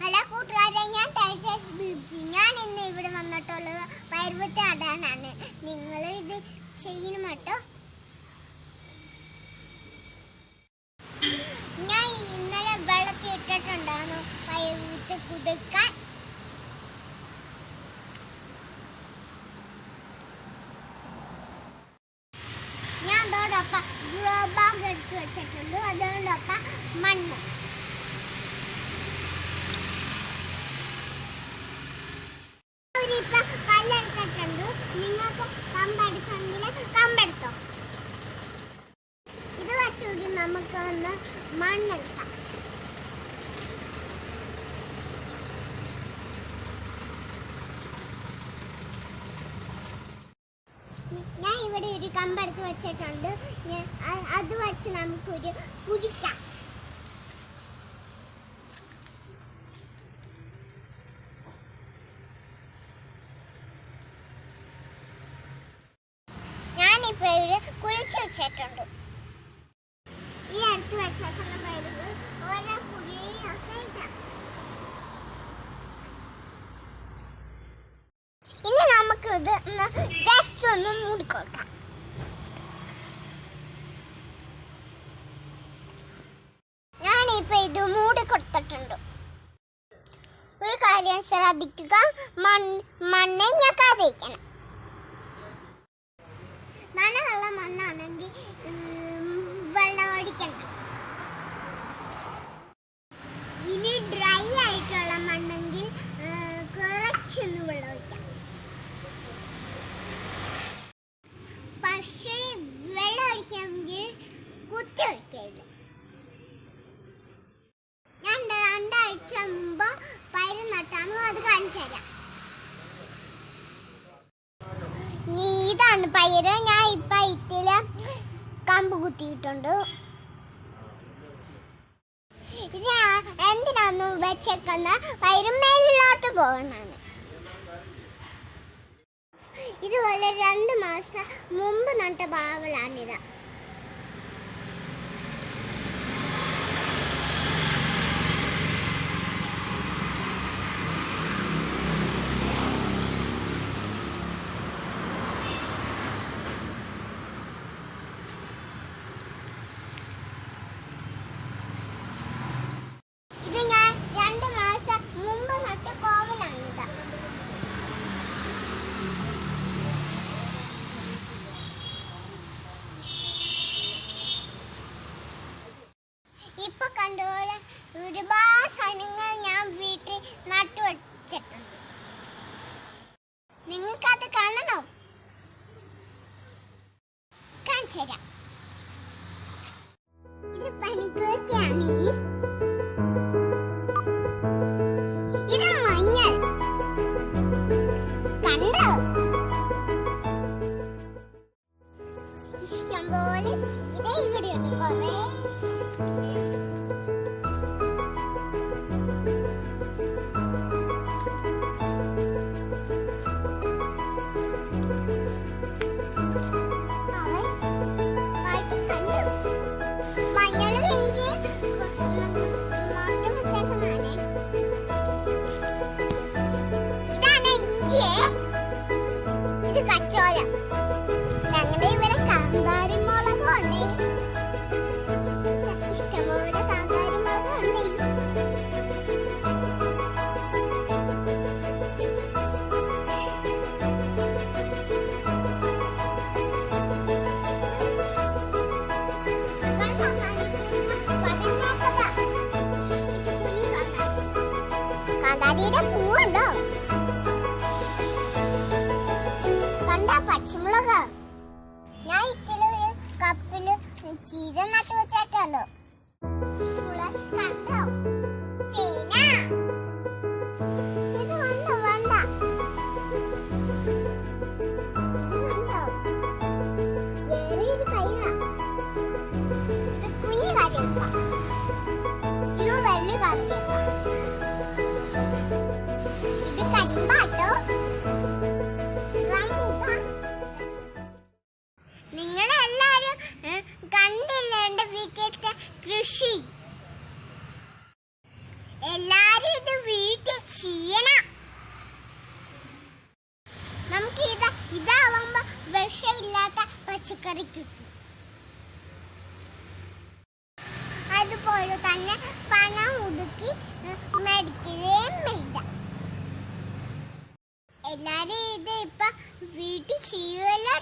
Hello കൂട്ടുകാരെ ഞാൻ ടൈച്ചേഴ്സ് ബിബ്ജി ഞാൻ ഇന്ന് ഇവിടെ വന്നിട്ടുള്ളത് പയർവത്ത് അടാനാണ് നിങ്ങൾ ഇത് ചെയ്യണം കേട്ടോ. ഞാൻ ഇന്നലെ വെള്ളത്തിൽ ഇട്ടിട്ടുണ്ടായിരുന്നു. പയർവിത്ത് കുതിർക്കാൻ ഞാൻ അതോടൊപ്പം ഗ്രോ ബാഗ് എടുത്ത് വെച്ചിട്ടുണ്ട്. അതോടൊപ്പം മണ്ണ്. ഇത് ഒന്ന് ഞാൻ ഇവിടെ ഒരു കമ്പെടുത്ത് വെച്ചിട്ടുണ്ട്. ഞാൻ അത് വെച്ച് നമുക്കൊരു കുടിക്കാം ഞാനിപ്പോ ഇവിടെ കുഴിച്ചു വെച്ചിട്ടുണ്ട് ഈ അടുത്ത് വെച്ചേക്കുന്ന പയറുകൾ ഓരോ കുഴിയും ഇടാം. ഇനി നമുക്ക് ഇത് ജസ്റ്റ് ഒന്ന് മൂടിക്കൊടുക്കാം ഞാനിപ്പോ ഇത് മൂടി കൊടുത്തിട്ടുണ്ട്. ഒരു കാര്യം ശ്രദ്ധിക്കുക. മണ്ണ് മണ്ണ് കുത്തി ഞാൻ രണ്ടാഴ്ച മുമ്പ് പയറ് നട്ടാണ് അത് കാണിച്ചു തരാം. നീ ഇതാണ് പയറ്? ഞാൻ ഇപ്പൊ ഇത്തിൽ കമ്പ് കുത്തിയിട്ടുണ്ട്. ഇത് എന്തിനാന്ന് വെച്ചേക്കുന്ന? പയരും മേലിലോട്ട് പോകണാണ്. ഇതുപോലെ രണ്ട് മാസം മുമ്പ് നട്ട പാവലാണിത് ഇത് ഞാൻ രണ്ട് മാസം മുമ്പ് നട്ട കോവലാണിത് ഇപ്പൊ കണ്ടുപോലെ ഒരുപാട് സാധനങ്ങൾ ഞാൻ വീട്ടിൽ നട്ടു വെച്ചിട്ടുണ്ട് നിങ്ങൾക്കത് കാണണോ? കാണിച്ചു തരാം. ഇത് പനിക്കൂർക്കയാണ് ഇത് മഞ്ഞൾ. കണ്ടോ? ഇഷ്ടംപോലെ ചീര ഇവിടെയുണ്ട് കുറേ കാന്താരിയുടെ പൂവുണ്ടോ? കണ്ട പച്ചമുളക്? ഞാൻ ഇത്തിരി ഒരു കപ്പിൽ ചീര നട്ടു ചേന. ഇത് കുഞ്ഞു കറിയപ്പ ഇത് വലിയ ഇത് കൃഷി? ഇത് ചെയ്യണം. പച്ചക്കറി കിട്ടും. അതുപോലെ തന്നെ പണം ഉടുക്കി മേടിക്കുകയും വേണ്ട. എല്ലാരും ഇത് ഇപ്പൊ വീട്ടിൽ ചെയ്യുമല്ലോ